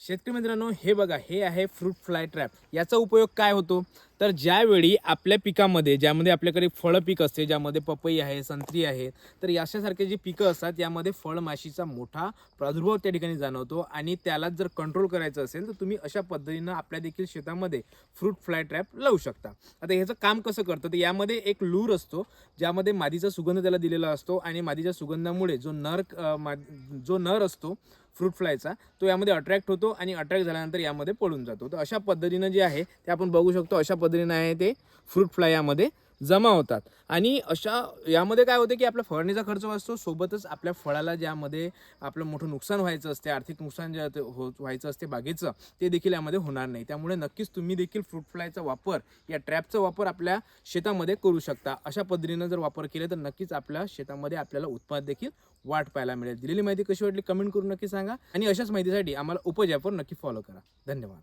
शेतकरी मित्रांनो हे बघा हे आहे फ्रूट फ्लाय ट्रॅप याचा उपयोग काय होतो? तर ज्यावेळी आपल्या पिकामध्ये ज्यामध्ये आपल्याकडे फळं पीक असते ज्यामध्ये पपई आहे संत्री आहे तर अशासारखे जे पिकं असतात यामध्ये फळमाशीचा मोठा प्रादुर्भाव त्या ठिकाणी जाणवतो आणि त्याला जर कंट्रोल करायचं असेल तर तुम्ही अशा पद्धतीनं आपल्या देखील शेतामध्ये फ्रूट फ्लाय ट्रॅप लावू शकता. आता ह्याचं काम कसं करतं तर यामध्ये एक लूर असतो ज्यामध्ये मादीचा सुगंध त्याला दिलेला असतो आणि मादीच्या सुगंधामुळे जो नर मा जो नर असतो फ्रूट फ्लायचा तो यामध्ये अट्रॅक्ट होतो आणि अट्रॅक्ट झाल्यानंतर यामध्ये पडून जातो. तर अशा पद्धतीनं जे आहे ते आपण बघू शकतो अशा पद्धतीनं आहे ते फ्रूट फ्लाय यामध्ये जमा होतात. आणि अशा यामध्ये काय होते की आपला फवारणीचा खर्च वाचतो सोबतच आपल्या फळाला ज्यामध्ये आपलं मोठं नुकसान व्हायचं असते आर्थिक नुकसान जे ते हो व्हायचं असते बागेचं ते देखील यामध्ये होणार नाही. त्यामुळे नक्कीच तुम्ही देखील फ्रूट फ्लायचा वापर या ट्रॅपचा वापर आपल्या शेतामध्ये करू शकता. अशा पद्धतीनं जर वापर केले तर नक्कीच आपल्या शेतामध्ये आपल्याला उत्पाद देखील वाढ पाहायला मिळेल. दिलेली माहिती कशी वाटली कमेंट करून नक्की सांगा. आणि अशाच माहितीसाठी आम्हाला उपजॅपवर नक्की फॉलो करा. धन्यवाद.